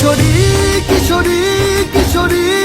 Kishori Kishori Kishori.